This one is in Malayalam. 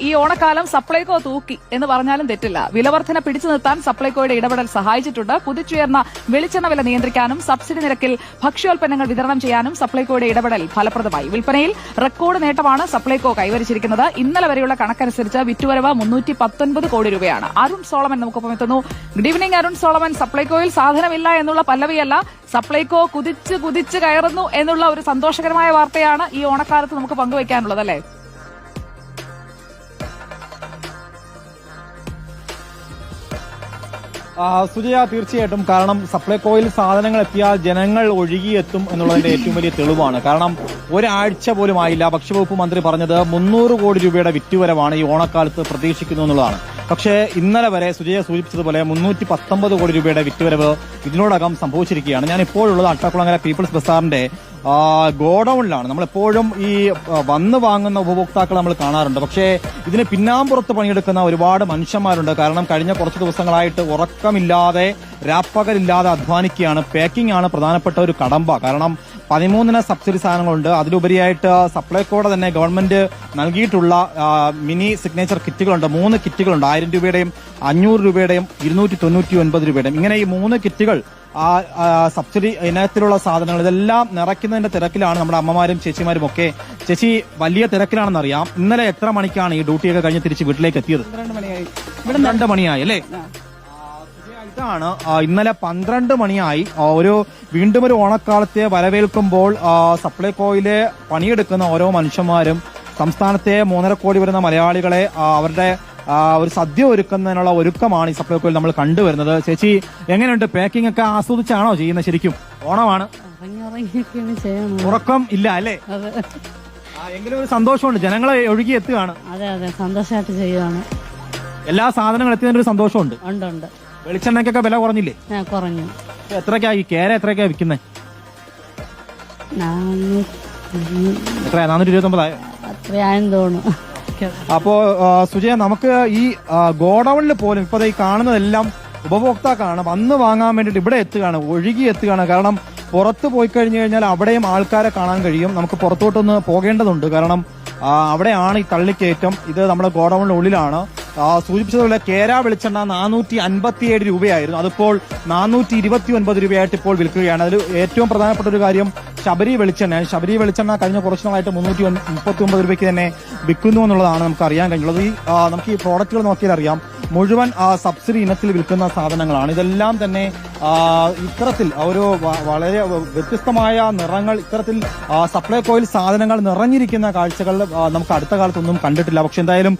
ഈ ഓണക്കാലം സപ്ലൈകോ തൂക്കി എന്ന് പറഞ്ഞാലും തെറ്റില്ല. വിലവർധന പിടിച്ചു നിർത്താൻ സപ്ലൈകോയുടെ ഇടപെടൽ സഹായിച്ചിട്ടുണ്ട്. കുതിച്ചുയർന്ന വെളിച്ചെണ്ണ വില നിയന്ത്രിക്കാനും സബ്സിഡി നിരക്കിൽ ഭക്ഷ്യോൽപ്പന്നങ്ങൾ വിതരണം ചെയ്യാനും സപ്ലൈകോയുടെ ഇടപെടൽ ഫലപ്രദമായി. വിൽപ്പനയിൽ റെക്കോർഡ് നേട്ടമാണ് സപ്ലൈകോ കൈവരിച്ചിരിക്കുന്നത്. ഇന്നലെ വരെയുള്ള കണക്കനുസരിച്ച് വിറ്റുവരവ് മുന്നൂറ്റി പത്തൊൻപത് കോടി രൂപയാണ്. അരുൺ സോളമൻ നമുക്കൊപ്പം എത്തുന്നു. Good evening Arun Solomon. സപ്ലൈകോയിൽ സാധനമില്ല എന്നുള്ള പല്ലവിയല്ല. സപ്ലൈകോ കുതിച്ച് കുതിച്ച് കയറുന്നു എന്നുള്ള ഒരു സന്തോഷകരമായ വാർത്തയാണ് ഈ ഓണക്കാലത്ത് നമുക്ക് പങ്കുവയ്ക്കാനുള്ളത് അല്ലേ? സുജയ തീർച്ചയായിട്ടും. കാരണം സപ്ലൈകോയിൽ സാധനങ്ങൾ എത്തിയാൽ ജനങ്ങൾ ഒഴുകിയെത്തും എന്നുള്ളതിന്റെ ഏറ്റവും വലിയ തെളിവാണ്. കാരണം ഒരാഴ്ച പോലും ആയില്ല. ഭക്ഷ്യവകുപ്പ് മന്ത്രി പറഞ്ഞത് മുന്നൂറ് കോടി രൂപയുടെ വിറ്റുവരവാണ് ഈ ഓണക്കാലത്ത് പ്രതീക്ഷിക്കുന്നു എന്നുള്ളതാണ്. പക്ഷേ ഇന്നലെ വരെ സുജയ സൂചിപ്പിച്ചതുപോലെ മുന്നൂറ്റി പത്തൊമ്പത് കോടി രൂപയുടെ വിറ്റുവരവ് ഇതിനോടകം സംഭവിച്ചിരിക്കുകയാണ്. ഞാൻ ഇപ്പോഴുള്ളത് അട്ടക്കുളങ്ങര പീപ്പിൾസ് ബസാറിന്റെ ഗോഡൌണിലാണ്. നമ്മളെപ്പോഴും ഈ വന്ന് വാങ്ങുന്ന ഉപഭോക്താക്കൾ നമ്മൾ കാണാറുണ്ട്. പക്ഷേ ഇതിന് പിന്നാമ്പുറത്ത് പണിയെടുക്കുന്ന ഒരുപാട് മനുഷ്യന്മാരുണ്ട്. കാരണം കഴിഞ്ഞ കുറച്ച് ദിവസങ്ങളായിട്ട് ഉറക്കമില്ലാതെ രാപ്പകലില്ലാതെ അധ്വാനിക്കുകയാണ്. പാക്കിംഗ് ആണ് പ്രധാനപ്പെട്ട ഒരു കടമ്പ. കാരണം പതിമൂന്നിന് സബ്സിഡി സാധനങ്ങളുണ്ട്. അതിലുപരിയായിട്ട് സപ്ലൈകോടെ തന്നെ ഗവൺമെന്റ് നൽകിയിട്ടുള്ള മിനി സിഗ്നേച്ചർ കിറ്റുകളുണ്ട് മൂന്ന് കിറ്റുകളുണ്ട് ആയിരം രൂപയുടെയും അഞ്ഞൂറ് രൂപയുടെയും ഇരുന്നൂറ്റി തൊണ്ണൂറ്റി ഒൻപത് രൂപയുടെയും. ഇങ്ങനെ ഈ മൂന്ന് കിറ്റുകൾ ആ സബ്സിഡി ഇനത്തിലുള്ള സാധനങ്ങൾ ഇതെല്ലാം നിറയ്ക്കുന്നതിന്റെ തിരക്കിലാണ് നമ്മുടെ അമ്മമാരും ചേച്ചിമാരും ഒക്കെ. ചേച്ചി വലിയ തിരക്കിലാണെന്ന് അറിയാം ഇന്നലെ എത്ര മണിക്കാണ് ഈ ഡ്യൂട്ടിയൊക്കെ കഴിഞ്ഞ് തിരിച്ച് വീട്ടിലേക്ക് എത്തിയത്? പന്ത്രണ്ട് മണിയായി. അല്ലേ? ഇതാണ് ഇന്നലെ പന്ത്രണ്ട് മണിയായി. ഒരു വീണ്ടും ഒരു ഓണക്കാലത്തെ വരവേൽക്കുമ്പോൾ സപ്ലൈകോയിലെ പണിയെടുക്കുന്ന ഓരോ മനുഷ്യന്മാരും സംസ്ഥാനത്തെ മൂന്നര കോടി വരുന്ന മലയാളികളെ അവരുടെ ഒരു സദ്യ ഒരുക്കുന്നതിനുള്ള ഒരുക്കമാണ് ഈ സപ്ലൈകോയിൽ നമ്മൾ കണ്ടുവരുന്നത്. ചേച്ചി എങ്ങനെയുണ്ട്? പാക്കിംഗ് ഒക്കെ ആസ്വദിച്ചാണോ ചെയ്യുന്നത് ശരിക്കും? ഓണമാണ്. ഉറക്കം ഇല്ല അല്ലേ? എങ്കിലും ഒരു സന്തോഷമുണ്ട്. ജനങ്ങളെ ഒഴുകി എത്തുകയാണ്. അതെ അതെ. സന്തോഷമായിട്ട് ചെയ്യുകയാണ് എല്ലാ സാധനങ്ങളും എത്തിയതിന്റെ ഒരു സന്തോഷമുണ്ട്. ഉണ്ട് ഉണ്ട്. വെളിച്ചെണ്ണയ്ക്കൊക്കെ വില കുറഞ്ഞില്ലേ? ഞാൻ കുറഞ്ഞു. എത്രയ്ക്കാ ഈ കേര എത്രയ്ക്കാ വിൽക്കുന്നത് നാനൂറ്റി എത്രയാ? നാനൂറ്റി ഇരുപത്തി ഒമ്പതായോ അത്രയായെന്ന് തോന്നുന്നു. അപ്പോ ആ, സുജയ നമുക്ക് ഈ ആ, ഗോഡൌണിൽ പോലും ഇപ്പൊ ദേ ഈ കാണുന്നതെല്ലാം ഉപഭോക്താക്കളാണ്. വന്ന് വാങ്ങാൻ വേണ്ടിയിട്ട് ഇവിടെ എത്തുകയാണ് ഒഴുകി എത്തുകയാണ്. കാരണം പുറത്ത് പോയി കഴിഞ്ഞു കഴിഞ്ഞാൽ അവിടെയും ആൾക്കാരെ കാണാൻ കഴിയും. നമുക്ക് പുറത്തോട്ടൊന്ന് പോകേണ്ടതുണ്ട്. കാരണം ആ, അവിടെയാണ് ഈ തള്ളിക്കയറ്റം. ഇത് നമ്മുടെ ഗോഡൌണിന്റെ ഉള്ളിലാണ് ആ, സൂചിപ്പിച്ചതുപോലെ കേര വെളിച്ചെണ്ണ നാനൂറ്റി അൻപത്തിയേഴ് രൂപയായിരുന്നു. അതിപ്പോൾ നാനൂറ്റി ഇരുപത്തി ഒൻപത് രൂപയായിട്ട് ഇപ്പോൾ വിൽക്കുകയാണ്. അതിൽ ഏറ്റവും പ്രധാനപ്പെട്ട ഒരു കാര്യം ശബരി വെളിച്ചെണ്ണ ശബരി വെളിച്ചെണ്ണ കഴിഞ്ഞ കുറച്ച് നാളായിട്ട് മുന്നൂറ്റി മുപ്പത്തി ഒമ്പത് രൂപയ്ക്ക് തന്നെ വിൽക്കുന്നു എന്നുള്ളതാണ് നമുക്ക് അറിയാൻ കഴിഞ്ഞുള്ളത്. ഈ നമുക്ക് ഈ പ്രോഡക്റ്റുകൾ നോക്കിയാൽ അറിയാം. മുഴുവൻ സബ്സിഡി ഇനത്തിൽ വിൽക്കുന്ന സാധനങ്ങളാണ്. ഇതെല്ലാം തന്നെ ഇത്തരത്തിൽ ഒരു വളരെ വ്യത്യസ്തമായ നിറങ്ങൾ ഇത്തരത്തിൽ സപ്ലൈ സപ്ലൈകോയിൽ സാധനങ്ങൾ നിറഞ്ഞിരിക്കുന്ന കാഴ്ചകൾ നമുക്ക് അടുത്ത കാലത്തൊന്നും കണ്ടിട്ടില്ല. പക്ഷെ എന്തായാലും